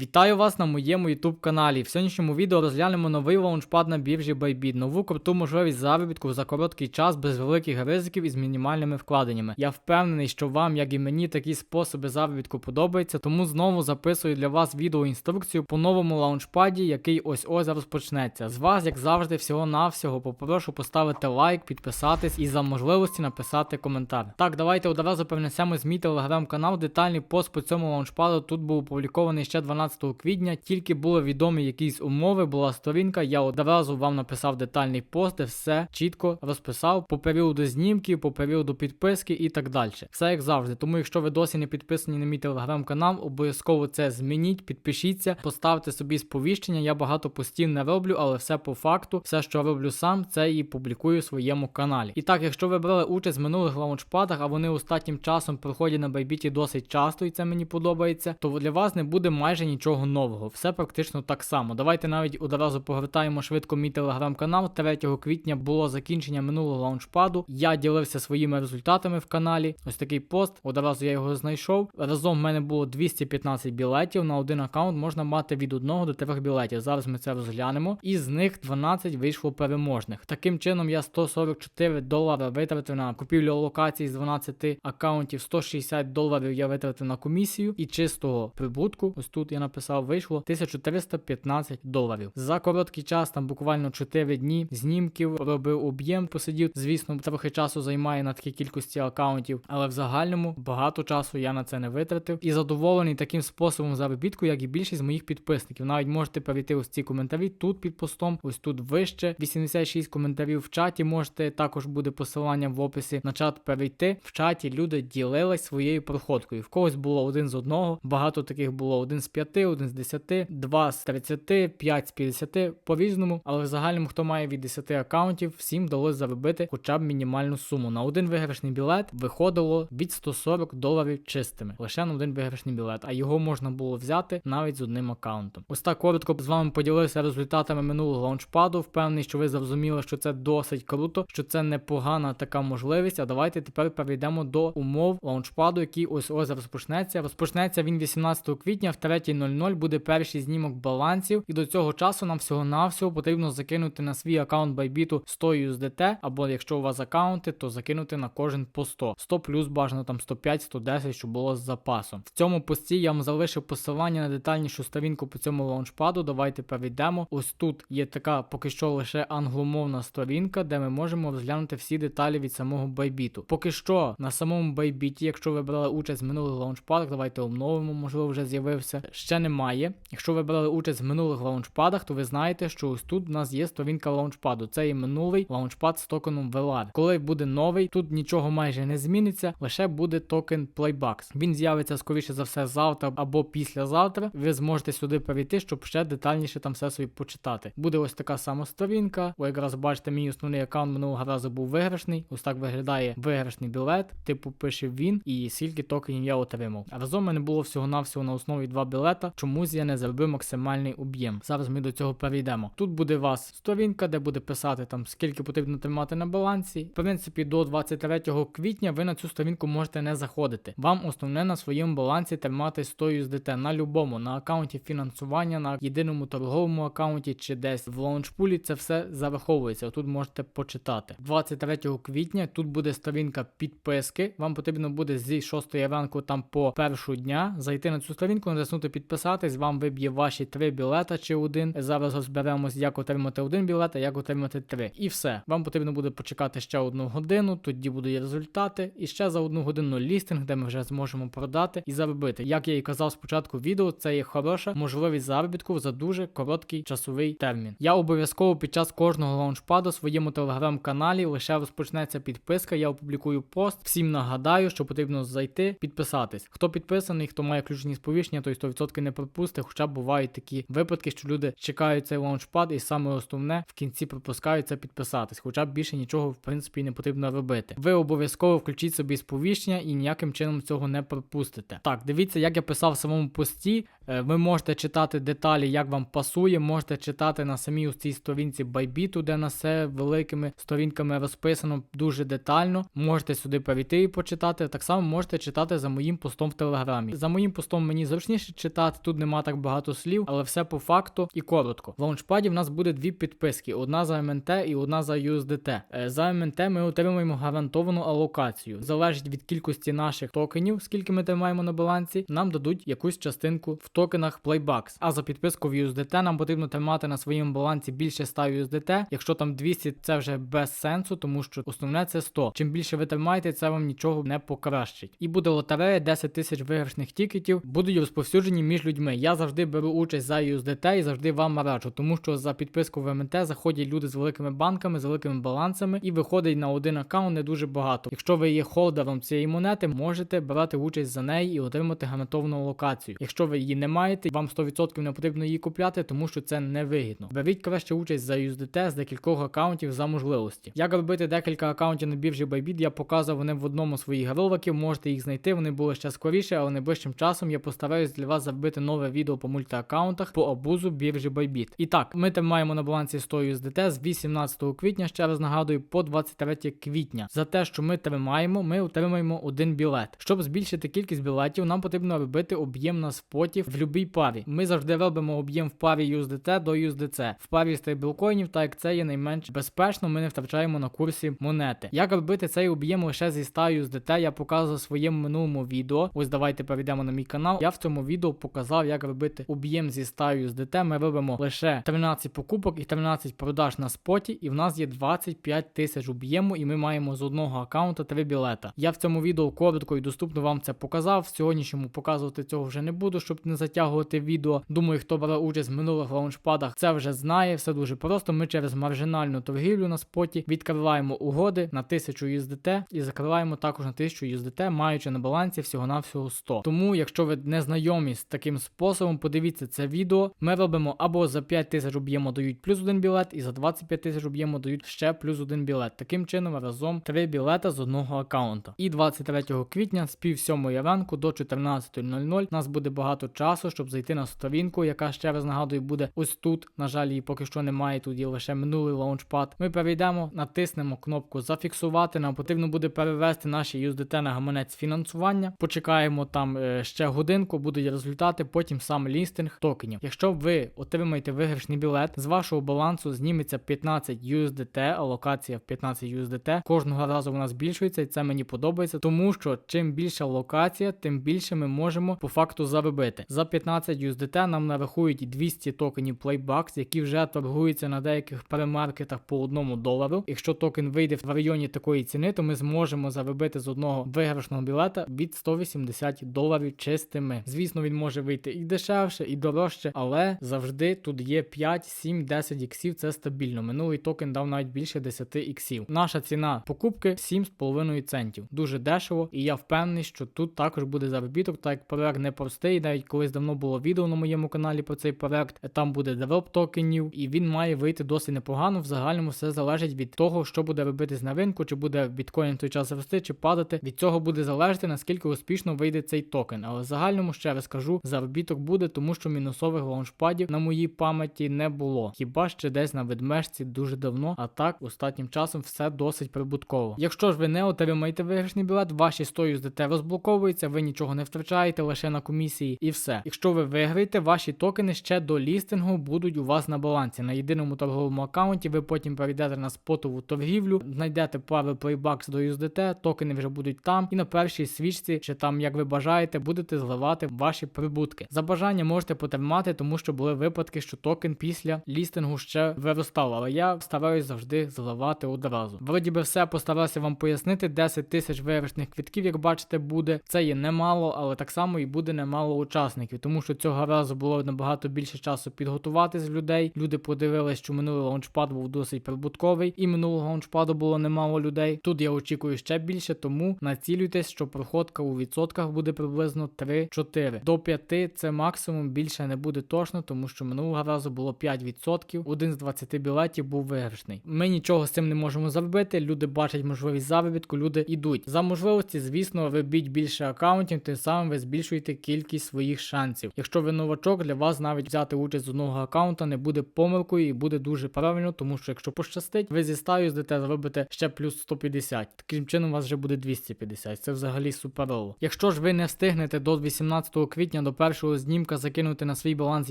Вітаю вас на моєму YouTube каналі. В сьогоднішньому відео розглянемо новий лаунчпад на біржі Bybit, нову круту можливість заробітку за короткий час без великих ризиків і з мінімальними вкладеннями. Я впевнений, що вам, як і мені, такі способи заробітку подобаються, тому знову записую для вас відеоінструкцію по новому лаунчпаді, який ось ось розпочнеться. З вас, як завжди, всього-навсього попрошу поставити лайк, підписатись і за можливості написати коментар. Так, давайте одразу перенесемо мій телеграм-канал. Детальний пост по цьому лаунчпаду тут був опублікований ще 12 квітня. Тільки були відомі якісь умови, була сторінка. Я одразу вам написав детальний пост, де все чітко розписав по періоду знімків, по періоду підписки і так далі. Все як завжди. Тому, якщо ви досі не підписані на мій телеграм-канал, обов'язково це змініть, підпишіться, поставте собі сповіщення. Я багато постів не роблю, але все по факту, все, що роблю сам, це і публікую в своєму каналі. І так, якщо ви брали участь в минулих лаунчпадах, а вони останнім часом проходять на байбіті досить часто, і це мені подобається, то для вас не буде майже нічого нового. Все практично так само. Давайте навіть одразу погортаємо швидко мій телеграм-канал. 3 квітня було закінчення минулого лаунчпаду. Я ділився своїми результатами в каналі. Ось такий пост. Одразу я його знайшов. Разом в мене було 215 білетів. На один аккаунт можна мати від 1 до 3 білетів. Зараз ми це розглянемо. І з них 12 вийшло переможних. Таким чином, я 144 долари витратив на купівлю локацій з 12 аккаунтів. 160 доларів я витратив на комісію і чистого прибутку. Ось тут я написав, вийшло 1415 доларів. За короткий час, там буквально 4 дні знімків, робив об'єм, посидів. Звісно, трохи часу займає на такій кількості аккаунтів, але в загальному багато часу я на це не витратив. І задоволений таким способом заробітку, як і більшість моїх підписників. Навіть можете перейти ось ці коментарі тут під постом, ось тут вище. 86 коментарів в чаті. Можете також буде посилання в описі на чат перейти. В чаті люди ділились своєю проходкою. В когось було один з одного, багато таких було один з п'яти, один з 10, 2 з 30, 5 з 50 по різному. Але в загальному, хто має від 10 аккаунтів, всім вдалося заробити хоча б мінімальну суму. На один виграшний білет виходило від 140 доларів чистими. Лише на один виграшний білет, а його можна було взяти навіть з одним аккаунтом. Ось так коротко з вами поділився результатами минулого лаунчпаду. Впевнений, що ви зрозуміли, що це досить круто, що це непогана така можливість. А давайте тепер перейдемо до умов лаунчпаду, який ось ось розпочнеться. Розпочнеться він 18 квітня в 3.00 буде перший знімок балансів, і до цього часу нам всього-навсього потрібно закинути на свій аккаунт Bybit 100 USDT, або якщо у вас аккаунти, то закинути на кожен по 100. 100 плюс бажано там 105, 110, щоб було з запасом. В цьому пості я вам залишив посилання на детальнішу сторінку по цьому лаунчпаду. Давайте перейдемо. Ось тут є така поки що лише англомовна сторінка, де ми можемо розглянути всі деталі від самого Bybit. Поки що на самому Bybit, якщо ви брали участь в минулих лаунчпадах, давайте обновимо, можливо, вже з'явився. Ще немає. Якщо ви брали участь в минулих лаунчпадах, то ви знаєте, що ось тут у нас є сторінка лаунчпаду. Це і минулий лаунчпад з токеном VLAR. Коли буде новий, тут нічого майже не зміниться, лише буде токен Playbucks. Він з'явиться скоріше за все завтра або післязавтра. Ви зможете сюди перейти, щоб ще детальніше там все собі почитати. Буде ось така сама сторінка. Ви якраз бачите, мій основний аккаунт минулого разу був виграшний. Ось так виглядає виграшний білет. Типу пише він і скільки токенів я отримав. А разом мене було всього-навсього на основі два білета. Чомусь я не зробив максимальний об'єм. Зараз ми до цього перейдемо. Тут буде у вас сторінка, де буде писати там скільки потрібно тримати на балансі. В принципі, до 23 квітня ви на цю сторінку можете не заходити. Вам основне на своєму балансі тримати 100 USDT на любому, на аккаунті фінансування, на єдиному торговому аккаунті чи десь в лаунчпулі. Це все зараховується. Тут можете почитати. 23 квітня тут буде сторінка підписки. Вам потрібно буде зі 6 ранку там по першу дня зайти на цю сторінку, натиснути підписатись. Вам виб'є ваші три білета чи один. Зараз розберемось, як отримати один білет, а як отримати три. І все. Вам потрібно буде почекати ще одну годину. Тоді будуть результати. І ще за одну годину лістинг, де ми вже зможемо продати і заробити. Як я і казав спочатку відео, це є хороша можливість заробітку за дуже короткий часовий термін. Я обов'язково під час кожного лаунчпаду в своєму телеграм-каналі лише розпочнеться підписка. Я опублікую пост. Всім нагадаю, що потрібно зайти, підписатись. Хто підписаний, хто має ключні сповіщення, той 100% не пропустить. Хоча бувають такі випадки, що люди чекають цей лаунчпад, і саме основне в кінці пропускають це підписатись. Хоча більше нічого в принципі не потрібно робити. Ви обов'язково включіть собі сповіщення і ніяким чином цього не пропустите. Так, дивіться, як я писав в самому пості. Е, Ви можете читати деталі, як вам пасує, можете читати на самій ось цій сторінці Байбіту, де на все великими сторінками розписано дуже детально. Можете сюди перейти і почитати. Так само можете читати за моїм постом в телеграмі. За моїм постом мені зручніше читати, тут нема так багато слів, але все по факту і коротко. В лаунчпаді в нас буде дві підписки: одна за МНТ і одна за USDT. Е, За МНТ ми отримуємо гарантовану алокацію. Залежить від кількості наших токенів, скільки ми тримаємо на балансі, нам дадуть якусь частинку в токенах Playbucks. А за підписку в USDT нам потрібно тримати на своєму балансі більше 100 USDT. Якщо там 200, це вже без сенсу, тому що основне це 100. Чим більше ви тримаєте, це вам нічого не покращить. І буде лотерея 10 тисяч виграшних тікетів, будуть розповсюджені між людьми. Я завжди беру участь за USDT і завжди вам раджу, тому що за підписку в МНТ заходять люди з великими банками, з великими балансами, і виходить на один аккаунт не дуже багато. Якщо ви є холдером цієї монети, можете брати участь за неї і отримати гарантовану локацію. Якщо ви її не маєте, вам 100% не потрібно її купляти, тому що це невигідно. Беріть краще участь за USDT з декількох аккаунтів за можливості. Як робити декілька аккаунтів на біржі Bybit, я показував вони в одному своїх роликів, можете їх знайти, вони були ще скоріше, але найближчим часом я постараюсь для вас зробити нове відео по мультиаккаунтах по абузу біржі Bybit. І так, ми тримаємо на балансі 100 USDT з 18 квітня, ще раз нагадую, по 23 квітня. За те, що ми тримаємо, ми отримаємо один білет. Щоб збільшити кількість білетів, нам потрібно робити об'єм на споті в будь-якій парі. Ми завжди робимо об'єм в парі USDT до USDC. В парі стейблкоїнів, так як це є найменш безпечно, ми не втрачаємо на курсі монети. Як робити цей об'єм лише зі 100 USDT, я показував в своєму минулому відео. Ось давайте перейдемо на мій канал. Я в цьому відео показав, як робити об'єм зі 100 USDT. Ми робимо лише 13 покупок і 13 продаж на споті, і в нас є 25 тисяч об'єму, і ми маємо з одного аккаунта 3 білета. Я в цьому відео коротко і доступно вам це показав. В сьогоднішньому показувати цього вже не буду, щоб не затягувати відео. Думаю, хто бере участь в минулих лаунчпадах, це вже знає. Все дуже просто. Ми через маржинальну торгівлю на споті відкриваємо угоди на 1000 USDT і закриваємо також на 1000 USDT, маючи на балансі всього-навсього 100. Тому, якщо ви не знайомі з таким способом, подивіться це відео. Ми робимо або за 5 тисяч об'єму дають плюс один білет, і за 25 тисяч об'єму дають ще плюс один білет. Таким чином разом 3 білета з одного аккаунта. І 23 квітня з пів сьомої ранку до 14.00 нас буде багато часу, щоб зайти на сторінку, яка ще раз нагадую буде ось тут. На жаль, її поки що немає. Тут є лише минулий лаунчпад. Ми перейдемо, натиснемо кнопку зафіксувати. Нам потрібно буде перевести наші USDT на гаманець фінансування. Почекаємо там е, ще годинку, будуть результати, потім сам лістинг токенів. Якщо ви отримаєте виграшний білет, з вашого балансу зніметься 15 USDT, алокація в 15 USDT. Кожного разу вона збільшується, і це мені подобається, тому що чим більша локація, тим більше ми можемо по факту заробити. За 15 USDT нам нарахують 200 токенів Playbucks, які вже торгуються на деяких перемаркетах по одному долару. Якщо токен вийде в районі такої ціни, то ми зможемо заробити з одного виграшного білета від 180 доларів чистими. Звісно, він може вийти і дешевше, і дорожче, але завжди тут є 5, 7, 10 іксів. Це стабільно. Минулий токен дав навіть більше 10 іксів. Наша ціна покупки 7,5 центів. Дуже дешево, і я впевнений, що тут також буде заробіток, так як проект не простий. Навіть колись давно було відео на моєму каналі про цей проект. Там буде девелоп токенів, і він має вийти досить непогано. В загальному все залежить від того, що буде робитись на ринку, чи буде біткоін той час рости, чи падати. Від цього буде залежати наскільки успішно вийде цей токен. Але в загальному ще раз кажу, заробіток буде, тому що мінусових лаунчпадів на моїй пам'яті не було. Хіба ще десь на ведмежці дуже давно, а так останнім часом все досить прибутково. Якщо ж ви не отримаєте виграшний білет, ваші 100 USDT розблоковуються, ви нічого не втрачаєте лише на комісії і все. Якщо ви виграєте, ваші токени ще до лістингу будуть у вас на балансі. На єдиному торговому аккаунті ви потім перейдете на спотову торгівлю, знайдете пари Playbucks до USDT, токени вже будуть там, і на першій свічці, чи там як ви бажаєте, будете зливати ваші прибутки. За бажання можете потримати, тому що були випадки, що токен після лістингу ще виростав, але я стараюсь завжди зливати одразу. Вроді би все постарався вам пояснити. 10 тисяч виграшних квитків, як бачите, буде. Це є немало, але так само і буде немало учасників, тому що цього разу було набагато більше часу підготуватись в людей. Люди подивились, що минулий лаунчпад був досить прибутковий, і минулого лаунчпаду було немало людей. Тут я очікую ще більше, тому націлюйтесь, що проходка у відсотках буде приблизно 3-4. До 5 це максимум більше не буде точно, тому що минулого разу було 5%. Один з 20 білетів був виграшний. Ми нічого з цим не можемо зробити. Люди бачать можливість заробітку, люди йдуть. За можливості, звісно, робіть більше аккаунтів, тим самим ви збільшуєте кількість своїх шансів. VPN-ців. Якщо ви новачок, для вас навіть взяти участь з одного аккаунта не буде помилкою і буде дуже правильно, тому що якщо пощастить, ви зі 100 USDT зробите ще плюс 150. Таким чином у вас вже буде 250. Це взагалі суперово. Якщо ж ви не встигнете до 18 квітня до першого знімка закинути на свій баланс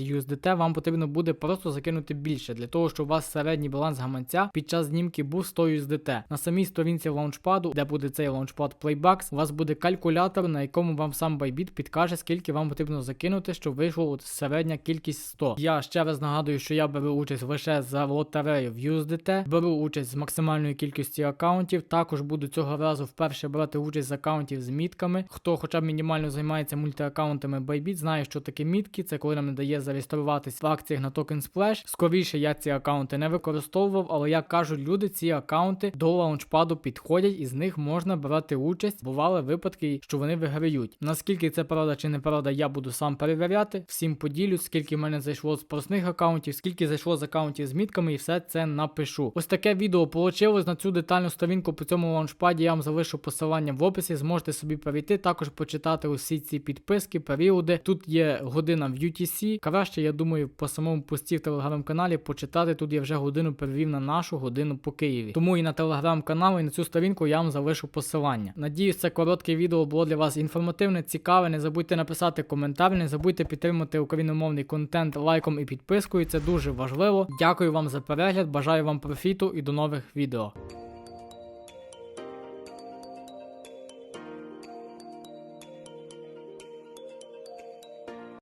USDT, вам потрібно буде просто закинути більше для того, щоб у вас середній баланс гаманця під час знімки був 100 USDT. На самій сторінці лаунчпаду, де буде цей лаунчпад Playbucks, у вас буде калькулятор, на якому вам сам Bybit підкаже, скільки вам потрібно закинути, щоб вийшло от середня кількість 100. Я ще раз нагадую, що я беру участь лише за лотерею в USDT, беру участь з максимальною кількістю аккаунтів. Також буду цього разу вперше брати участь з аккаунтів з мітками. Хто хоча б мінімально займається мультиаккаунтами Bybit, знає, що таке мітки. Це коли нам не дає зареєструватись в акціях на Token Splash. Скоріше я ці аккаунти не використовував, але як кажуть люди, ці аккаунти до лаунчпаду підходять і з них можна брати участь. Бували випадки, що вони виграють. Наскільки це правда чи неправда, я буду сам перевіряти. Всім поділюсь, скільки в мене зайшло з простих аккаунтів, скільки зайшло з аккаунтів з мітками, і все це напишу. Ось таке відео получилось на цю детальну сторінку по цьому лаунчпаді. Я вам залишу посилання в описі. Зможете собі перейти, також почитати усі ці підписки, періоди. Тут є година в UTC. Краще, я думаю, по самому пості в телеграм-каналі почитати. Тут я вже годину перевів на нашу годину по Києві. Тому і на телеграм-канал, і на цю сторінку я вам залишу посилання. Надіюсь, це коротке відео було для вас інформативне, цікаве. Не забудьте написати коментар, не забудьте підтримати україномовний контент лайком і підпискою. Це дуже важливо. Дякую вам за перегляд, бажаю вам профіту і до нових відео.